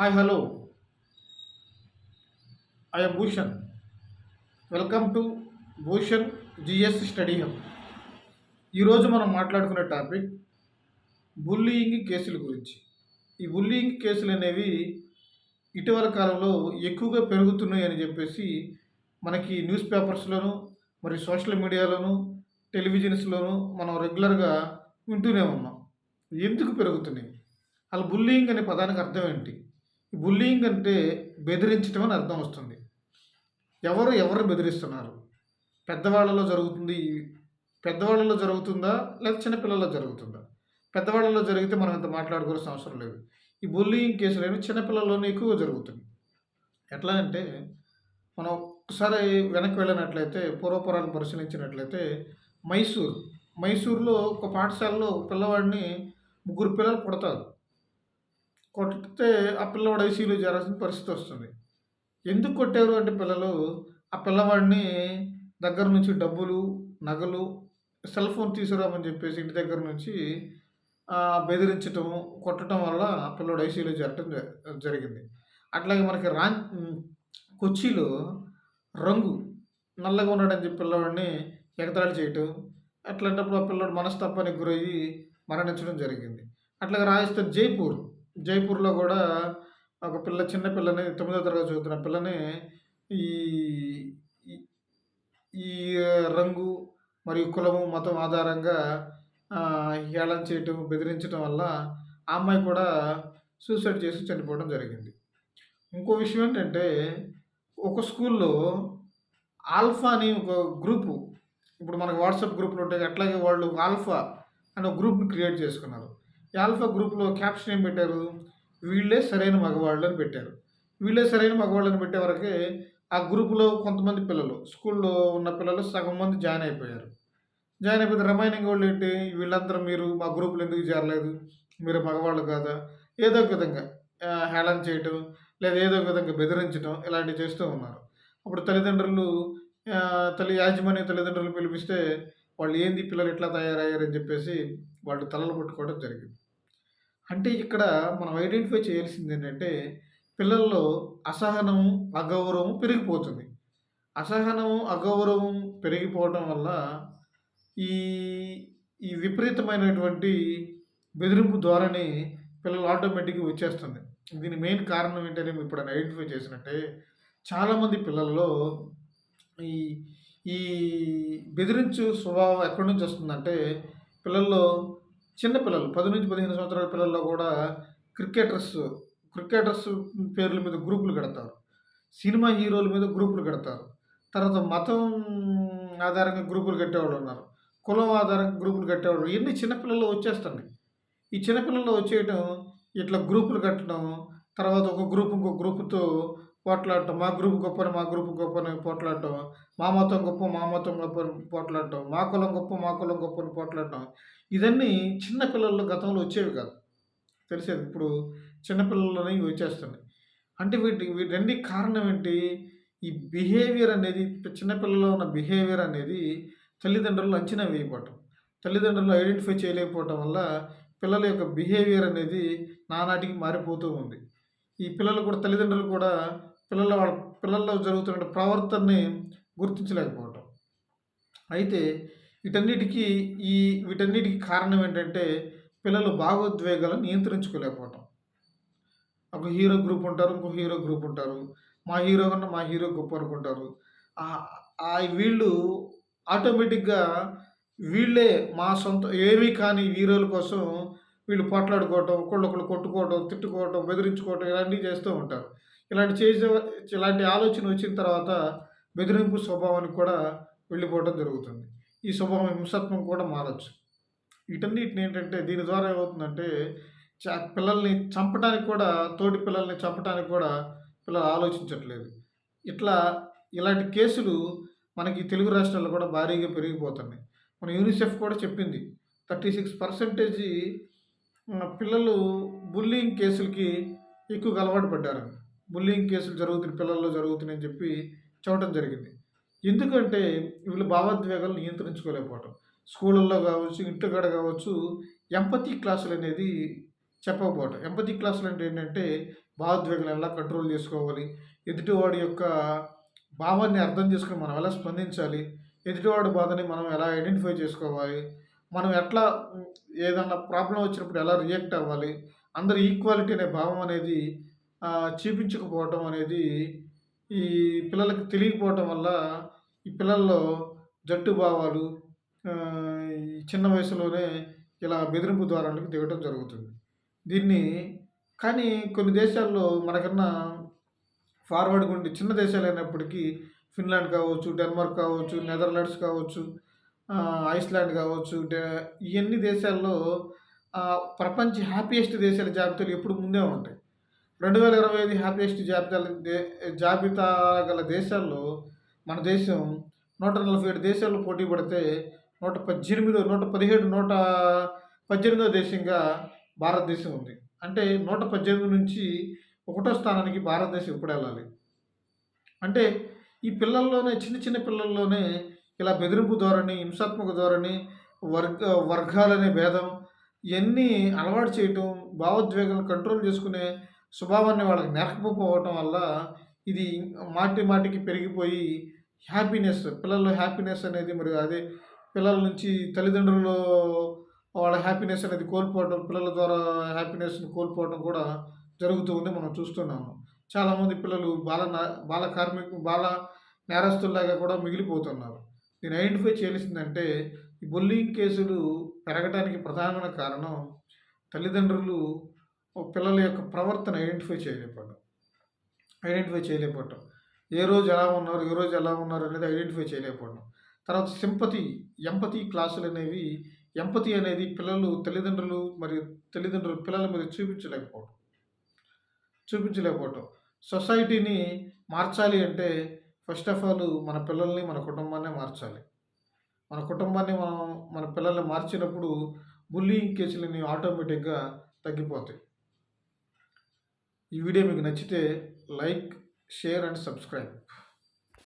Hi hello I am Bhushan welcome to Bhushan GS study hub ఈరోజు మనం మాట్లాడుకునే topic bullying కేసుల గురించి. ఈ బుల్లీయింగ్ కేసులు అనేవి ఇటీవల కాలంలో ఎక్కువగా పెరుగుతున్నాయి అని చెప్పేసి మనకి న్యూస్ పేపర్స్లోను మరి సోషల్ మీడియాలోను టెలివిజన్స్లోను మనం రెగ్యులర్గా వింటూనే ఉన్నాం. ఎందుకు పెరుగుతున్నాయి? అలా బుల్లింగ్ అనే పదానికి అర్థం ఏంటి? బుల్లింగ్ అంటే బెదిరించడం అని అర్థం వస్తుంది. ఎవరు ఎవరు బెదిరిస్తున్నారు? పెద్దవాళ్ళలో జరుగుతుంది పెద్దవాళ్ళలో జరుగుతుందా? లేదా చిన్నపిల్లల్లో జరుగుతుందా? పెద్దవాళ్ళలో జరిగితే మనం ఇంత మాట్లాడుకోవాల్సిన అవసరం లేదు. ఈ బుల్లింగ్ కేసులు ఏమి చిన్నపిల్లల్లోనే ఎక్కువ జరుగుతుంది ఎట్లా అంటే మనం ఒకసారి వెనక్కి వెళ్ళినట్లయితే పూర్వపురాన్ని పరిశీలించినట్లయితే మైసూర్. మైసూర్లో ఒక పాఠశాలలో పిల్లవాడిని ముగ్గురు పిల్లలు కొడతారు కొడితే ఆ పిల్లవాడు ఐసీయూలో చేరాల్సిన పరిస్థితి వస్తుంది. ఎందుకు కొట్టారు అంటే పిల్లలు? ఆ పిల్లవాడిని దగ్గర నుంచి డబ్బులు నగలు సెల్ ఫోన్ తీసుకురామని చెప్పేసి ఇంటి దగ్గర నుంచి బెదిరించటం కొట్టడం వల్ల ఆ పిల్లవాడు ఐసీలో చేరటం జ- జరిగింది. అట్లాగే మనకి రా కొచ్చిలో రంగు నల్లగా ఉన్నాడని చెప్పి పిల్లవాడిని ఎగతాళి చేయటం అట్లాంటప్పుడు ఆ పిల్లవాడు మనస్తాపానికి గురయ్యి మరణించడం జరిగింది. అట్లాగే రాజస్థాన్ జైపూర్ జైపూర్లో కూడా ఒక పిల్ల చిన్న పిల్లని తొమ్మిదో తరగతి చదువుతున్న పిల్లని ఈ ఈ- రంగు మరియు కులము మతం ఆధారంగా హేళన చేయటం బెదిరించడం వల్ల ఆ అమ్మాయి కూడా సూసైడ్ చేసి చనిపోవడం జరిగింది. ఇంకో విషయం ఏంటంటే ఒక స్కూల్లో ఆల్ఫా అని ఒక గ్రూపు ఇప్పుడు మనకు వాట్సాప్ గ్రూపులు ఉంటాయి అట్లాగే వాళ్ళు ఆల్ఫా అనే గ్రూప్ని క్రియేట్ చేసుకున్నారు. ఆల్ఫా గ్రూప్లో క్యాప్షన్ ఏం పెట్టారు? వీళ్ళే సరైన మగవాళ్ళు అని పెట్టారు. వీళ్ళే సరైన మగవాళ్ళని పెట్టే వరకే ఆ గ్రూపులో కొంతమంది పిల్లలు స్కూల్లో ఉన్న పిల్లలు సగం మంది జాయిన్ అయిపోయారు. జాయిన్ అయిపోతే రిమైనింగ్ వాళ్ళు ఏంటి? వీళ్ళందరూ మీరు మా గ్రూపులు ఎందుకు చేరలేదు? మీరు మగవాళ్ళు కాదా? ఏదో ఒక విధంగా హేళన చేయటం లేదా ఏదో ఒక విధంగా బెదిరించడం ఇలాంటివి చేస్తూ ఉన్నారు. అప్పుడు తల్లిదండ్రులు తల్లి యాజమాన్య తల్లిదండ్రులు పిలిపిస్తే వాళ్ళు ఏంది పిల్లలు ఎట్లా తయారయ్యారని చెప్పేసి వాళ్ళు తలలు పట్టుకోవడం జరిగింది. అంటే ఇక్కడ మనం ఐడెంటిఫై చేయాల్సింది ఏంటంటే పిల్లల్లో అసహనం అగౌరవం పెరిగిపోతుంది. అసహనం అగౌరవం పెరిగిపోవడం వల్ల ఈ ఈ విపరీతమైనటువంటి బెదిరింపు ద్వారానే పిల్లలు ఆటోమేటిక్గా వచ్చేస్తుంది. దీని మెయిన్ కారణం ఏంటని ఇప్పుడు ఐడెంటిఫై చేసినట్టే చాలామంది పిల్లల్లో ఈ ఈ బెదిరించు స్వభావం ఎక్కడి నుంచి వస్తుందంటే పిల్లల్లో చిన్నపిల్లలు పది నుంచి పదిహేను సంవత్సరాల పిల్లల్లో కూడా క్రికెటర్స్ క్రికెటర్స్ పేర్ల మీద గ్రూపులు కడతారు. సినిమా హీరోల మీద గ్రూపులు కడతారు. తర్వాత మతం ఆధారంగా గ్రూపులు కట్టేవాళ్ళు ఉన్నారు. కులం ఆధారంగా గ్రూపులు కట్టేవాళ్ళు ఇవన్నీ చిన్నపిల్లల్లో వచ్చేస్తున్నాయి. ఈ చిన్నపిల్లల్లో వచ్చేయటం ఇట్లా గ్రూపులు కట్టడం తర్వాత ఒక గ్రూప్ ఇంకో గ్రూపుతో పోట్లాడటం. మా గ్రూప్ గొప్పని మా గ్రూప్ గొప్పని పోట్లాడటం. మా మతం గొప్ప మా మతం గొప్పని పోట్లాడటం. మా కులం గొప్ప మా కులం గొప్పని పోట్లాడటం. ఇదన్నీ చిన్న పిల్లల్లో గతంలో వచ్చేవి కాదు. తెలిసేది. ఇప్పుడు చిన్నపిల్లల్లోనే ఇవి వచ్చేస్తున్నాయి. అంటే వీటి వీటన్ని కారణం ఏంటి? ఈ బిహేవియర్ అనేది చిన్నపిల్లలో ఉన్న బిహేవియర్ అనేది తల్లిదండ్రులు అంచనా వేయకపోవటం. తల్లిదండ్రులు ఐడెంటిఫై చేయలేకపోవటం వల్ల పిల్లల యొక్క బిహేవియర్ అనేది నానాటికి మారిపోతూ ఉంది. ఈ పిల్లలు కూడా తల్లిదండ్రులు కూడా పిల్లల వాళ్ళ పిల్లల్లో జరుగుతున్న ప్రవర్తనని గుర్తించలేకపోవటం. అయితే వీటన్నిటికీ ఈ వీటన్నిటికీ కారణం ఏంటంటే పిల్లలు భావోద్వేగాలను నియంత్రించుకోలేకపోవటం. ఒక హీరో గ్రూప్ ఉంటారు ఇంకో హీరో గ్రూప్ ఉంటారు మా హీరో కన్నా మా హీరో గొప్ప అనుకుంటారు. ఆ- వీళ్ళు ఆటోమేటిక్గా వీళ్ళే మా సొంత ఏమీ కాని హీరోల కోసం వీళ్ళు పోట్లాడుకోవటం ఒకళ్ళొకళ్ళు కొట్టుకోవటం తిట్టుకోవటం బెదిరించుకోవటం ఇలాంటివి చేస్తూ ఉంటారు. ఇలాంటి చేసే ఇలాంటి ఆలోచన వచ్చిన తర్వాత బెదిరింపు స్వభావానికి కూడా వెళ్ళిపోవడం జరుగుతుంది. ఈ స్వభావం హింసత్వం కూడా మారచ్చు. వీటన్నిటిని ఏంటంటే దీని ద్వారా ఏమవుతుందంటే చ- పిల్లల్ని చంపడానికి కూడా తోటి పిల్లల్ని చంపడానికి కూడా పిల్లలు ఆలోచించట్లేదు. ఇట్లా ఇలాంటి కేసులు మనకి తెలుగు రాష్ట్రాల్లో కూడా భారీగా పెరిగిపోతున్నాయి. మన యూనిసెఫ్ కూడా చెప్పింది థర్టీ సిక్స్ పర్సెంటేజీ పిల్లలు బుల్లింగ్ కేసులకి ఎక్కువగా అలవాటు పడ్డారని బుల్లింగ్ కేసులు జరుగుతున్నాయి పిల్లల్లో జరుగుతున్నాయని చెప్పి చెప్పడం జరిగింది. ఎందుకంటే వీళ్ళు భావోద్వేగాలు నియంత్రించుకోలేకపోవటం. స్కూళ్ళల్లో కావచ్చు ఇంటికాడ కావచ్చు ఎంపతి క్లాసులు అనేది చెప్పకపోవటం. ఎంపతి క్లాసులు అంటే ఏంటంటే భావోద్వేగాలు ఎలా కంట్రోల్ చేసుకోవాలి ఎదుటివాడి యొక్క భావాన్ని అర్థం చేసుకుని మనం ఎలా స్పందించాలి ఎదుటివాడి బాధని మనం ఎలా ఐడెంటిఫై చేసుకోవాలి మనం ఎట్లా ఏదన్నా ప్రాబ్లం వచ్చినప్పుడు ఎలా రియాక్ట్ అవ్వాలి అందరు ఈక్వాలిటీ అనే భావం అనేది చూపించకపోవటం అనేది ఈ పిల్లలకు తెలియకపోవటం వల్ల ఈ పిల్లల్లో జట్టు భావాలు ఈ చిన్న వయసులోనే ఇలా బెదిరింపు ద్వారాలకు దిగటం జరుగుతుంది. దీన్ని కానీ కొన్ని దేశాల్లో మనకన్నా ఫార్వర్డ్ ఉండి చిన్న దేశాలు అయినప్పటికీ ఫిన్లాండ్ కావచ్చు డెన్మార్క్ కావచ్చు నెదర్లాండ్స్ కావచ్చు ఐస్లాండ్ కావచ్చు ఇవన్నీ దేశాల్లో ప్రపంచ హ్యాపీయెస్ట్ దేశాల జాబితాలు ఎప్పుడు ముందే ఉంటాయి. రెండు వేల ఇరవై ఐదు హ్యాపీయెస్ట్ జాబితాల జాబితా గల దేశాల్లో మన దేశం నూట నలభై ఏడు దేశాల్లో పోటీ పడితే నూట పద్దెనిమిదో నూట పదిహేడు నూట పద్దెనిమిదో దేశంగా భారతదేశం ఉంది. అంటే నూట పద్దెనిమిది నుంచి ఒకటో స్థానానికి భారతదేశం ఇప్పుడు వెళ్ళాలి. అంటే ఈ పిల్లల్లోనే చిన్న చిన్న పిల్లల్లోనే ఇలా బెదిరింపు ధోరణి హింసాత్మక ధోరణి వర్గ వర్గాలనే భేదం ఇవన్నీ అలవాటు చేయటం భావోద్వేగాలను కంట్రోల్ చేసుకునే స్వభావాన్ని వాళ్ళకి నేర్పకపోవటం వల్ల ఇది మాటి మాటికి పెరిగిపోయి హ్యాపీనెస్ పిల్లల్లో హ్యాపీనెస్ అనేది మరి అదే పిల్లల నుంచి తల్లిదండ్రులు వాళ్ళ హ్యాపీనెస్ అనేది కోల్పోవడం పిల్లల ద్వారా హ్యాపీనెస్ని కోల్పోవడం కూడా జరుగుతూ ఉంది మనం చూస్తున్నాము. చాలామంది పిల్లలు బాల నా- బాల కార్మిక బాల నేరస్తుల్లాగా కూడా మిగిలిపోతున్నారు. దీన్ని ఐడెంటిఫై చేయాల్సిందంటే ఈ బుల్లింగ్ కేసులు పెరగడానికి ప్రధానమైన కారణం తల్లిదండ్రులు పిల్లల యొక్క ప్రవర్తన ఐడెంటిఫై చేయలేకపోవడం ఐడెంటిఫై చేయలేకపోవడం ఏ రోజు ఎలా ఉన్నారు ఏ రోజు ఎలా ఉన్నారు అనేది ఐడెంటిఫై చేయలేకపోవడం తర్వాత సింపతి ఎంపతి క్లాసులు అనేవి ఎంపతి అనేది పిల్లలు తల్లిదండ్రులు మరియు తల్లిదండ్రులు పిల్లల మీద చూపించలేకపోవడం చూపించలేకపోవటం. సొసైటీని మార్చాలి అంటే ఫస్ట్ ఆఫ్ ఆల్ మన పిల్లల్ని మన కుటుంబాన్ని మార్చాలి. మన కుటుంబాన్ని మనం మన పిల్లల్ని మార్చినప్పుడు బుల్లింగ్ కేసులని ఆటోమేటిక్గా తగ్గిపోతాయి. ఈ వీడియో మీకు నచ్చితే లైక్ షేర్ అండ్ సబ్స్క్రైబ్.